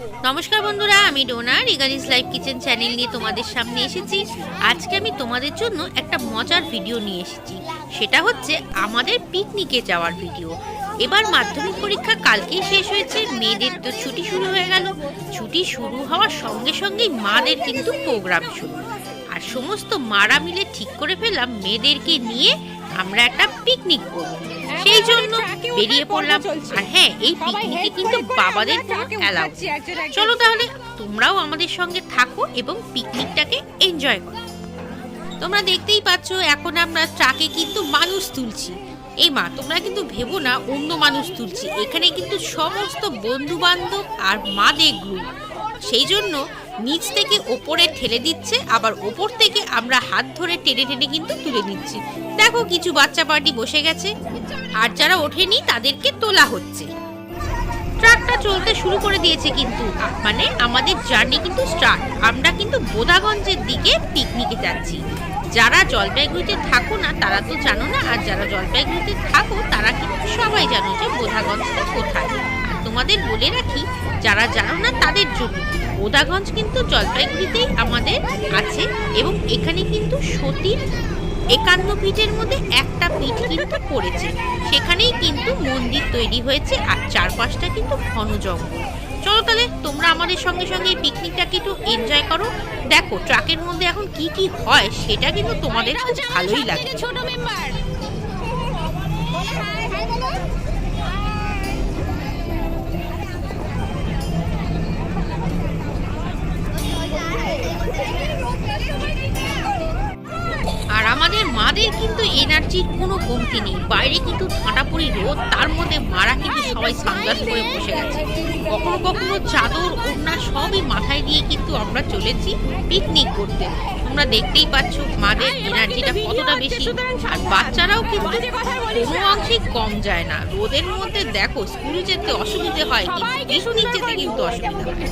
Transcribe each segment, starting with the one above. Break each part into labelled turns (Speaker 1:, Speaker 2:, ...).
Speaker 1: নমস্কার বন্ধুরা, আমি ডোনা রিগালিস লাইভ কিচেন চ্যানেল নিয়ে তোমাদের সামনে এসেছি। আজকে আমি তোমাদের জন্য একটা মজার ভিডিও নিয়ে এসেছি। সেটা হচ্ছে আমাদের পিকনিকে যাওয়ার ভিডিও এবার মাধ্যমিক পরীক্ষা কালকেই শেষ হয়েছে, মেয়েদের তো ছুটি শুরু হয়ে গেল। ছুটি শুরু হওয়ার সঙ্গে সঙ্গেই মাদের কিন্তু প্রোগ্রাম শুরু। আর সমস্ত মারা মিলে ঠিক করে ফেললাম মেয়েদেরকে নিয়ে আমরা একটা পিকনিক করব। সেই জন্য বেরিয়ে পড়লাম। আর হ্যাঁ এই পিকনিকে কিন্তু বাবাদের অ্যালাউ চলো তাহলে তোমরাও আমাদের সঙ্গে থাকো এবং পিকনিকটাকে এনজয় করো। তোমরা দেখতেই পাচ্ছ এখন আমরা ট্রাকে কিন্তু মানুষ তুলছি। এই মা তোমরা কিন্তু ভেবো না অন্য মানুষ তুলছি। এখানে কিন্তু সমস্ত বন্ধু বান্ধব আর মাদের গ্রুপ সেই জন্য নিচ থেকে ওপরে ঠেলে দিচ্ছে, আবার ওপর থেকে আমরা হাত ধরে টেনে টেনে কিন্তু তুলে নিচ্ছি। দেখো কিছু বাচ্চা পার্টি বসে গেছে, আর যারা ওঠেনি তাদেরকে তোলা হচ্ছে। ট্রাকটা চলতে শুরু করে দিয়েছে কিন্তু মানে আমাদের জার্নি কিন্তু স্টার্ট। আমরা কিন্তু বোদাগঞ্জের দিকে পিকনিকে যাচ্ছি। যারা জলপাইগুড়িতে থাকো না, তারা তো জানো না, আর যারা জলপাইগুড়িতে থাকো, তারা কিন্তু সবাই জানো যে বোধাগঞ্জটা কোথায়। তোমাদের বলে রাখি যারা জানো না তাদের জন্য বোধাগঞ্জ কিন্তু জলপাইগুড়িতেই আমাদের আছে এবং এখানে কিন্তু সতীর একান্ন পিঠের মধ্যে একটা পিঠ কিন্তু পড়েছে। সেখানেই কিন্তু মন্দির তৈরি হয়েছে আর চারপাশটা কিন্তু ঘন জঙ্গল। চলো তাহলে তোমরা আমাদের সঙ্গে সঙ্গে পিকনিকটাকে একটু এনজয় করো। দেখো ট্রাকের মধ্যে এখন কি কি হয় সেটা কিন্তু তোমাদের খুব ভালোই লাগে
Speaker 2: ছোট মেম্বার
Speaker 1: আর আমাদের মাদের কিন্তু এনার্জির কোনো কমতি নেই। বাইরে কিন্তু ঠাঁটাপুরি রোদ, তার মধ্যে মারা কিন্তু সবাই সানগ্লাস পরে বসে গেছে। কখনো কখনো চাদর, ওড়না সবই মাথায় দিয়ে কিন্তু আমরা চলেছি পিকনিক করতে। তোমরা দেখতেই পাচ্ছ মাদের এনার্জিটা কতটা বেশি। আর বাচ্চারাও কিন্তু কোনো অংশেই কম যায় না। রোদের মধ্যে দেখো, স্কুল যেতে অসুবিধে হয়, কিন্তু পিকনিক যেতে কিন্তু অসুবিধা হয়। নে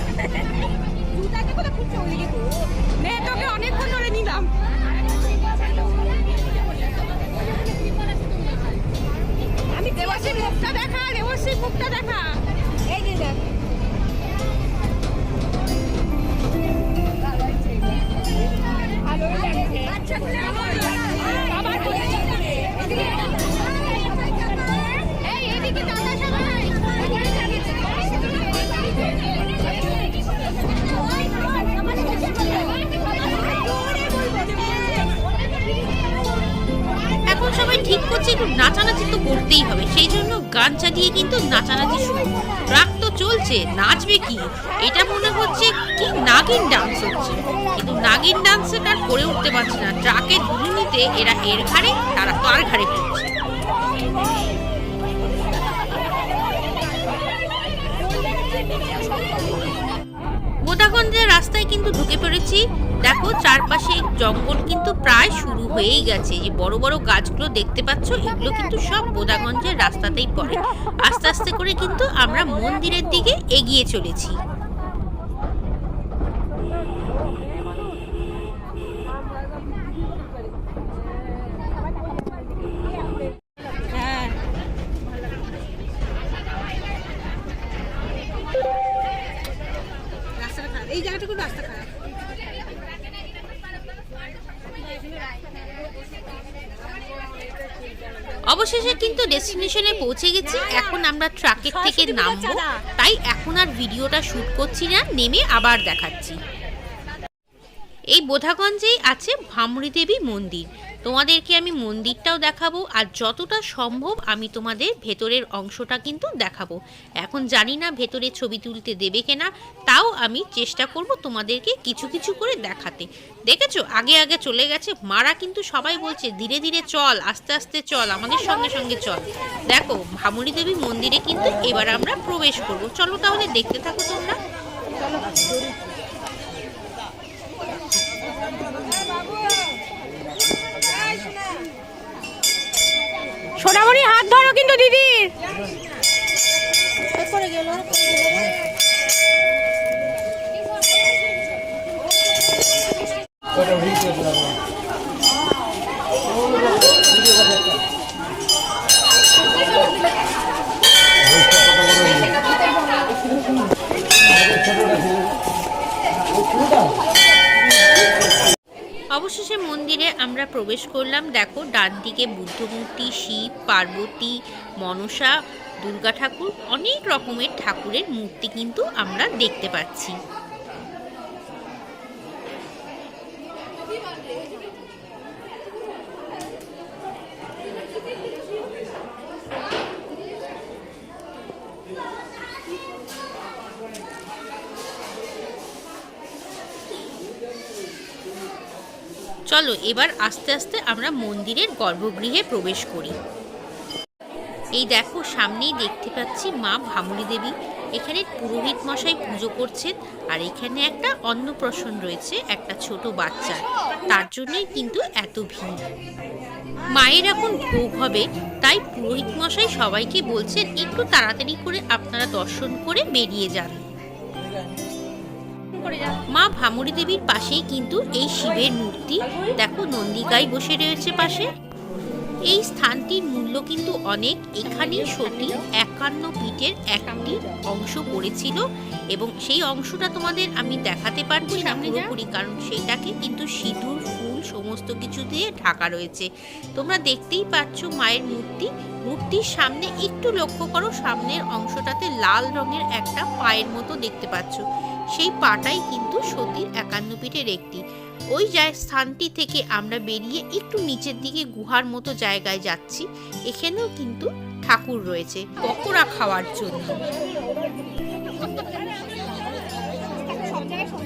Speaker 1: গান চালিয়ে কিন্তু নাচানাচি শুরু। রাগ তো চলছে, নাচবে কি? এটা মনে হচ্ছে কি নাগিন ডান্স হচ্ছে। কিন্তু নাগিন ডান্সটা আর করে উঠতে পারছে না। ট্রাকের ধুনুনিতে এরা এর ঘাড়ে, তারা তার ঘাড়ে ফিরছে। বোদাগঞ্জের রাস্তায় কিন্তু ঢুকে পড়েছি। দেখো, চারপাশে জঙ্গল কিন্তু প্রায় শুরু হয়েই গেছে। যে বড় বড় গাছগুলো দেখতে পাচ্ছ, এগুলো কিন্তু সব গোদাগঞ্জের রাস্তাতেই পড়ে। আস্তে আস্তে করে কিন্তু আমরা মন্দিরের দিকে এগিয়ে চলেছি। অবশেষে কিন্তু ডেস্টিনেশনে পৌঁছে গেছি। এখন আমরা ট্রাকের থেকে নামবো। তাই এখন আর ভিডিওটা শুট করছি না নেমে আবার দেখাচ্ছি। এই বোধাগঞ্জেই আছে ভামরি দেবী মন্দির। তোমাদেরকে আমি মন্দিরটাও দেখাবো আর যতটা সম্ভব আমি তোমাদের ভেতরের অংশটা কিন্তু দেখাবো। এখন জানি না ভেতরে ছবি তুলতে দেবে কিনা, তাও আমি চেষ্টা করব তোমাদেরকে কিছু কিছু করে দেখাতে। দেখেছ? আগে আগে চলে গেছে। মারা কিন্তু সবাই বলছে, ধীরে ধীরে চল, আস্তে আস্তে চল, আমাদের সঙ্গে সঙ্গে চল। দেখো ভামরি দেবী মন্দিরে কিন্তু এবার আমরা প্রবেশ করব। চলো তাহলে দেখতে থাকো তোমরা।
Speaker 2: সোনামণি হাত ধরো কিন্তু দিদির
Speaker 3: ছোট
Speaker 1: অবশেষে মন্দিরে আমরা প্রবেশ করলাম। দেখো ডান দিকে বুদ্ধমূর্তি, শিব, পার্বতী, মনসা, দুর্গা ঠাকুর, অনেক রকমের ঠাকুরের মূর্তি কিন্তু আমরা দেখতে পাচ্ছি। চলো এবার আস্তে আস্তে আমরা মন্দিরের গর্ভগৃহে প্রবেশ করি। এই দেখো, সামনেই দেখতে পাচ্ছি মা ভামুরি দেবী। এখানে পুরোহিত মশাই পুজো করছেন আর এখানে একটা অন্নপ্রাশন রয়েছে, একটা ছোট বাচ্চা। তার জন্যই কিন্তু এত ভিড়। মায়ের এখন ভোগ হবে, তাই পুরোহিত মশাই সবাইকে বলছেন, একটু তাড়াতাড়ি করে আপনারা দর্শন করে বেরিয়ে যান। মা ভামুরি দেবীর পাশেই কিন্তু এই শিবের মূর্তি। দেখো নন্দিকাই বসে রয়েছে পাশে। এই স্থানটির মূল্য কিন্তু অনেক। এখানেই সতী একান্ন পিঠের একটি অংশ পড়েছিল এবং সেই অংশটা তোমাদের আমি দেখাতে পারছি না পুরোপুরি কারণ সেটাকে কিন্তু সিঁদুর ফুল সমস্ত কিছু দিয়ে ঢাকা রয়েছে। তোমরা দেখতেই পাচ্ছ মায়ের মূর্তি। মূর্তির সামনে একটু লক্ষ্য করো সামনের অংশটাতে লাল রঙের একটা পায়ের মতো দেখতে পাচ্ছ। সেই পাটাই কিন্তু সতীর একান্ন পিঠের একটি ওই স্থানটি থেকে আমরা বেরিয়ে একটু নিচের দিকে গুহার মতো জায়গায় যাচ্ছি এখানেও কিন্তু ঠাকুর রয়েছে পকোড়া খাওয়ার জন্য
Speaker 2: সবাই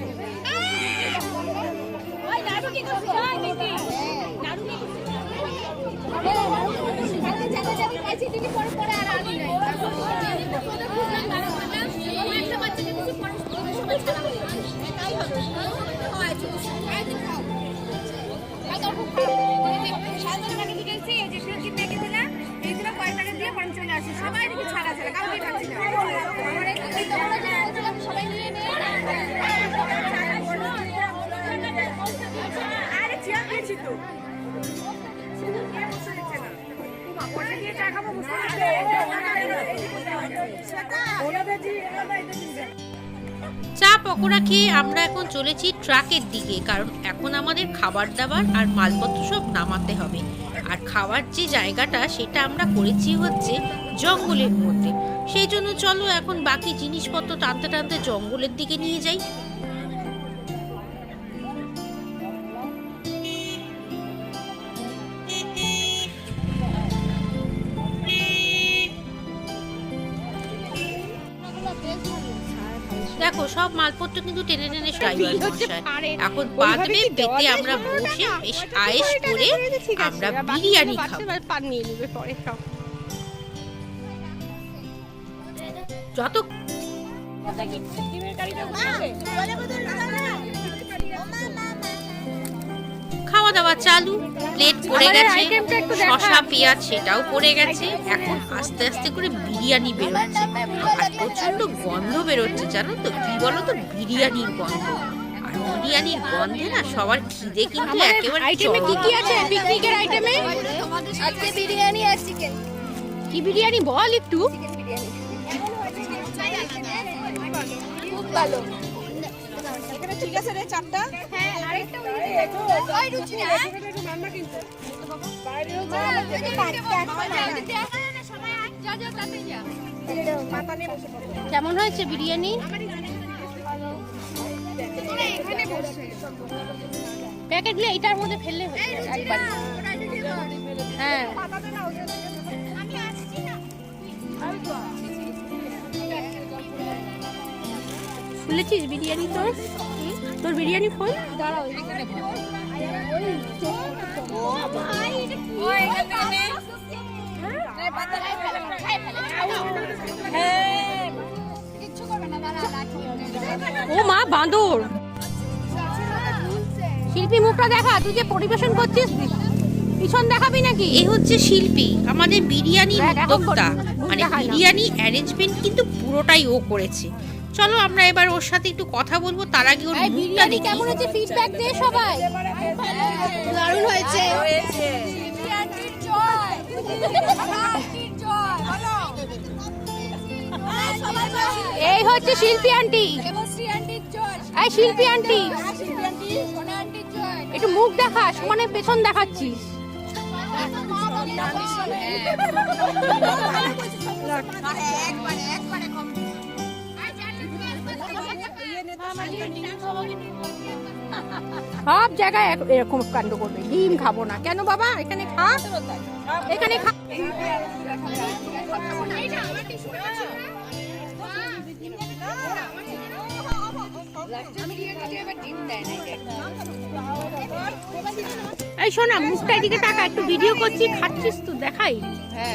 Speaker 2: Thank
Speaker 1: you. পকোড়া খেয়ে আমরা এখন চলেছি ট্রাকের দিকে, কারণ এখন আমাদের খাবার দাবার আর মালপত্র সব নামাতে হবে। আর খাওয়ার যে জায়গাটা, সেটা আমরা করেছি হচ্ছে জঙ্গলের মধ্যে। সেই জন্য চলো এখন বাকি জিনিসপত্র টানতে টানতে জঙ্গলের দিকে নিয়ে যাই। দেখো সব মালপত্র কিন্তু টেনে টেনে ড্রাইভার মশাই এখন বাঁধবে পেতে আমরা বসে বেশ আয়েস করে আমরা বিরিয়ানি খাব
Speaker 2: পান নিয়ে নেবে পরে সব
Speaker 1: যত দাওয়া চালু প্লেট পড়ে গেছে শশা পেঁয়াজ সেটাও পড়ে গেছে। এখন আস্তে আস্তে করে বিরিয়ানি বেরোচ্ছে। আর প্রচণ্ড গন্ধ বেরোচ্ছে জানো তো? কি বলো তো বিরিয়ানির গন্ধ। আর বিরিয়ানির গন্ধে না সবার খিদে কিন্তু একেবারে
Speaker 2: আইটেমে কি কি আছে? পিকনিকের আইটেমে
Speaker 3: আজকে বিরিয়ানি আর চিকেন
Speaker 2: কি বিরিয়ানি বল একটু।
Speaker 3: খুব ভালো।
Speaker 2: ঠিক আছে রে চারটা?
Speaker 3: হ্যাঁ আরেকটা ওই রুচি না?
Speaker 2: কেমন হয়েছে বিরিয়ানি? প্যাকেট নিয়ে এটার মধ্যে ফেললে হয়ে একবার হ্যাঁ। খুলেছিস বিরিয়ানি তোর? তোর বিরিয়ানি খোল।
Speaker 3: দাঁড়াও
Speaker 2: ও মা বাঁদর। শিল্পী মুখটা দেখা তুই যে পরিবেশন করছিস পিছন দেখাবি নাকি?
Speaker 1: এ হচ্ছে শিল্পী আমাদের
Speaker 2: বিরিয়ানি
Speaker 1: উদ্যোক্তা। মানে বিরিয়ানি অ্যারেঞ্জমেন্ট কিন্তু পুরোটাই ও করেছে। চলো আমরা এবার ওর সাথে একটু কথা বলব তার আগে ওর
Speaker 2: এই
Speaker 1: মুখটা
Speaker 2: বিরিয়ানি
Speaker 1: দেখি।
Speaker 2: কেমন হচ্ছে ফিডব্যাক দে সবাই।
Speaker 3: দারুণ হয়েছে।
Speaker 2: জয়। এই হচ্ছে শিল্পী আন্টি। এই শিল্পী আন্টি।
Speaker 3: জয়।
Speaker 2: একটু মুখ দেখা সমানে পেছন দেখাচ্ছিস। সব জায়গায় এরকম কাণ্ড করবে। ডিম খাব না। কেন বাবা? এখানে খা। এখানে খা। এই শোনা মুখটা এদিকে টাকা একটু ভিডিও করছি খাচ্ছিস তো দেখাই।
Speaker 3: এই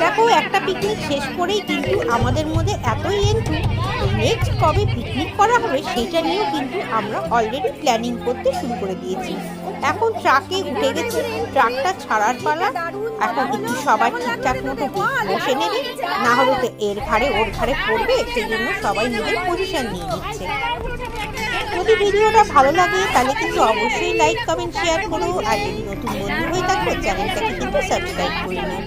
Speaker 3: দেখে,
Speaker 1: একটা পিকনিক শেষ করেই কিন্তু আমাদের মধ্যে এতই এন্টু নেক্সট কবে পিকনিক করা হবে সেটা নিয়েও কিন্তু আমরা অলরেডি প্ল্যানিং করতে শুরু করে দিয়েছি। এখন ট্রাকে উঠে গেছে। ট্রাকটা ছাড়ার পালা। এখন একটু সবাই ঠিকঠাক মতো বসে নেবে, না হলে তো এর ঘাড়ে ওর ঘাড়ে পড়বে, সেই জন্য সবাই নিজের পজিশন নিয়ে নিচ্ছে। যদি ভিডিওটা ভালো লাগে, তাহলে কিন্তু অবশ্যই লাইক কমেন্ট শেয়ার করো। আর যদি নতুন বন্ধু হয়ে থাকো, চ্যানেলটাকে কিন্তু সাবস্ক্রাইব করে নিও।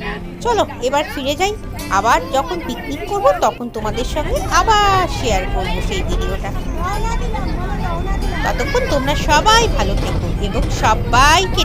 Speaker 1: চলো, এবার ফিরে যাই। আবার যখন পিকনিক করব, তখন তোমাদের সঙ্গে আবার শেয়ার করব সেই ভিডিওটা। ততক্ষণ তোমরা সবাই ভালো থেকো এবং সবাইকে